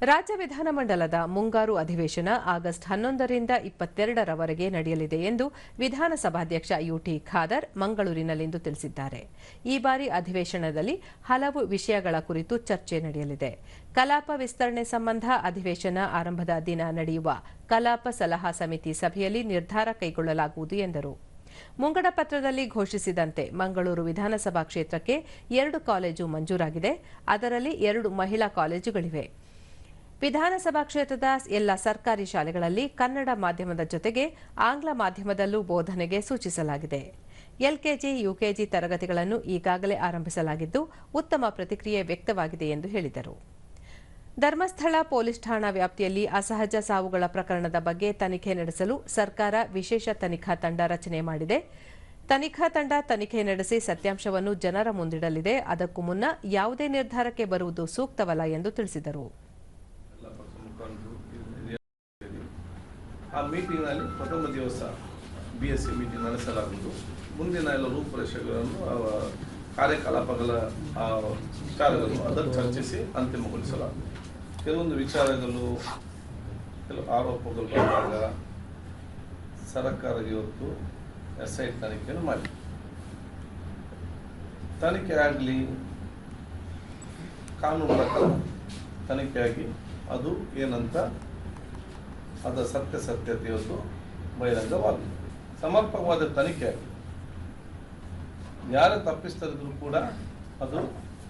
ರಾಜ್ಯ ವಿಧಾನಮಂಡಲದ ಮುಂಗಾರು ಅಧಿವೇಶನ ಆಗಸ್ಟ್ ಹನ್ನೊಂದರಿಂದ ಇಪ್ಪತ್ತೆರಡರವರೆಗೆ ನಡೆಯಲಿದೆ ಎಂದು ವಿಧಾನಸಭಾಧ್ಯಕ್ಷ ಯುಟಿ ಖಾದರ್ ಮಂಗಳೂರಿನಲ್ಲಿಂದು ತಿಳಿಸಿದ್ದಾರೆ. ಈ ಬಾರಿ ಅಧಿವೇಶನದಲ್ಲಿ ಹಲವು ವಿಷಯಗಳ ಕುರಿತು ಚರ್ಚೆ ನಡೆಯಲಿದೆ. ಕಲಾಪ ವಿಸ್ತರಣೆ ಸಂಬಂಧ ಅಧಿವೇಶನ ಆರಂಭದ ದಿನ ನಡೆಯುವ ಕಲಾಪ ಸಲಹಾ ಸಮಿತಿ ಸಭೆಯಲ್ಲಿ ನಿರ್ಧಾರ ಕೈಗೊಳ್ಳಲಾಗುವುದು ಎಂದರು. ಮುಂಗಡ ಪತ್ರದಲ್ಲಿ ಘೋಷಿಸಿದಂತೆ ಮಂಗಳೂರು ವಿಧಾನಸಭಾ ಕ್ಷೇತ್ರಕ್ಕೆ ಎರಡು ಕಾಲೇಜು ಮಂಜೂರಾಗಿದೆ. ಅದರಲ್ಲಿ ಎರಡು ಮಹಿಳಾ ಕಾಲೇಜುಗಳಿವೆ. ವಿಧಾನಸಭಾ ಕ್ಷೇತ್ರದ ಎಲ್ಲ ಸರ್ಕಾರಿ ಶಾಲೆಗಳಲ್ಲಿ ಕನ್ನಡ ಮಾಧ್ಯಮದ ಜೊತೆಗೆ ಆಂಗ್ಲ ಮಾಧ್ಯಮದಲ್ಲೂ ಬೋಧನೆಗೆ ಸೂಚಿಸಲಾಗಿದೆ. ಎಲ್ಕೆಜಿ, ಯುಕೆಜಿ ತರಗತಿಗಳನ್ನು ಈಗಾಗಲೇ ಆರಂಭಿಸಲಾಗಿದ್ದು ಉತ್ತಮ ಪ್ರತಿಕ್ರಿಯೆ ವ್ಯಕ್ತವಾಗಿದೆ ಎಂದು ಹೇಳಿದರು. ಧರ್ಮಸ್ಥಳ ಪೊಲೀಸ್ ಠಾಣಾ ವ್ಯಾಪ್ತಿಯಲ್ಲಿ ಅಸಹಜ ಸಾವುಗಳ ಪ್ರಕರಣದ ಬಗ್ಗೆ ತನಿಖೆ ನಡೆಸಲು ಸರ್ಕಾರ ವಿಶೇಷ ತನಿಖಾ ತಂಡ ರಚನೆ ಮಾಡಿದೆ. ತನಿಖಾ ತಂಡ ತನಿಖೆ ನಡೆಸಿ ಸತ್ಯಾಂಶವನ್ನು ಜನರ ಮುಂದಿಡಲಿದೆ. ಅದಕ್ಕೂ ಮುನ್ನ ಯಾವುದೇ ನಿರ್ಧಾರಕ್ಕೆ ಬರುವುದು ಸೂಕ್ತವಲ್ಲ ಎಂದು ತಿಳಿಸಿದರು. ಆ ಮೀಟಿಂಗ್ನಲ್ಲಿ ಪ್ರಥಮ ದಿವಸ ಬಿ ಎಸ್ ಸಿ ಮೀಟಿಂಗ್ ನಡೆಸಲಾಗುವುದು. ಮುಂದಿನ ಎಲ್ಲ ರೂಪುರೇಷೆಗಳನ್ನು ಕಾರ್ಯಕಲಾಪಗಳ ವಿಚಾರಗಳನ್ನು ಅದನ್ನು ಚರ್ಚಿಸಿ ಅಂತಿಮಗೊಳಿಸಲಾಗುವುದು. ಕೆಲವೊಂದು ವಿಚಾರಗಳು, ಕೆಲವು ಆರೋಪಗಳು ಬಂದಾಗ ಸರ್ಕಾರ ಇವತ್ತು ಎಸ್ ಐ ತನಿಖೆಯನ್ನು ಮಾಡಿ. ತನಿಖೆ ಆಗಲಿ, ಕಾನೂನು ಪ್ರಕಾರ ತನಿಖೆಯಾಗಿ ಅದು ಏನಂತ ಅದರ ಒಂದು ಬಹಿರಂಗವಾಗಿದೆ. ಸಮರ್ಪಕವಾದ ತನಿಖೆ. ಯಾರು ತಪ್ಪಿಸ್ತಾ ತಪ್ಪಿಸ್ತರಿದ್ರು ಕೂಡ ಅದು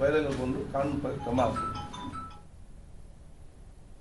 ಬಹಿರಂಗಗೊಂಡು ಕಾನೂನು ಕ್ರಮ ಆಗಬೇಕು.